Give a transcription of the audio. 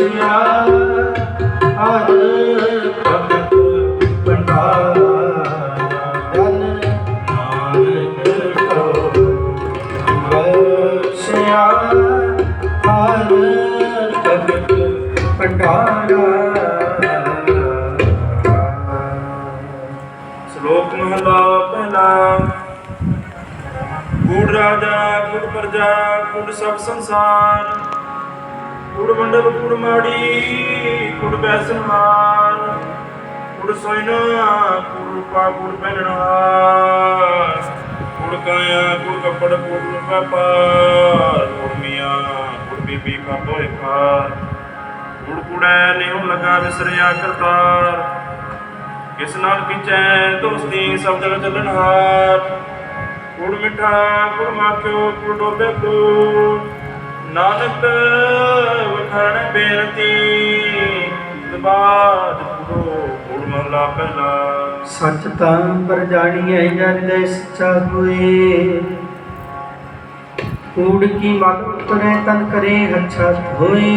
ਰਸਿਆ ਹਰ ਭਗਤ ਭੰਡਾਰਾ ਜਨ ਨਾਨਕ ਕੋ ਰਸਿਆ ਹਰ ਭਗਤ ਭੰਡਾਰਾ ਸ਼ਲੋਕ ਮਹਲਾ ਪਹਿਲਾ। ਗੁੜ ਰਾਜਾ ਗੁੜ ਪ੍ਰਜਾ ਗੁੜ ਸਭ ਸੰਸਾਰ। ਕੂੜ ਮੰਡਪ ਕੂੜ ਮਾੜੀ ਕੂੜ ਬੈਸਨ ਮਾਰ ਸੋਇਨਾ ਕੂੜ ਰੂਪਾ ਕੂੜ ਪਹਿਨਣਹਾਰ ਕੂੜ ਕਾਇਆ ਕੂੜ ਕੱਪੜ ਕੂੜ ਵਪਾਰ। ਕੂੜ ਮੀਆਂ ਕੂੜ ਬੀਬੀ ਕਾ ਭੋਏ ਖਾਰ ਕੂੜ ਕੂੜੈ ਨਿਉ ਲਗਾ ਵਿਸਰਿਆ ਕਰਤਾਰ। ਕਿਸ ਨਾਲ ਕਿਚੈ ਦੋਸਤੀ, ਸਭ ਜਗ ਚੱਲਣਹਾਰ ਕੁੜ ਮਿੱਠਾ ਕੁੜ ਮਾਖਿਓ ਕੁੜ ਡੋਬੇ ਕੋ ਨਾਨਕ ਵਖਾਣ ਬੇਨਤੀ। ਦਬਾਦ ਕੁੜੋ ਕੁੜ ਮਹਲਾ ਪਹਿਲਾ। ਸੱਚ ਤਾਂ ਪਰ ਜਾਣੀਐ ਜਨ ਦੇ ਸੱਚਾ ਹੋਏ ਕੂੜ ਕੀ ਮਨ ਉਤਰੇ ਤਨ ਕਰੇ ਹੱਛਾ ਹੋਏ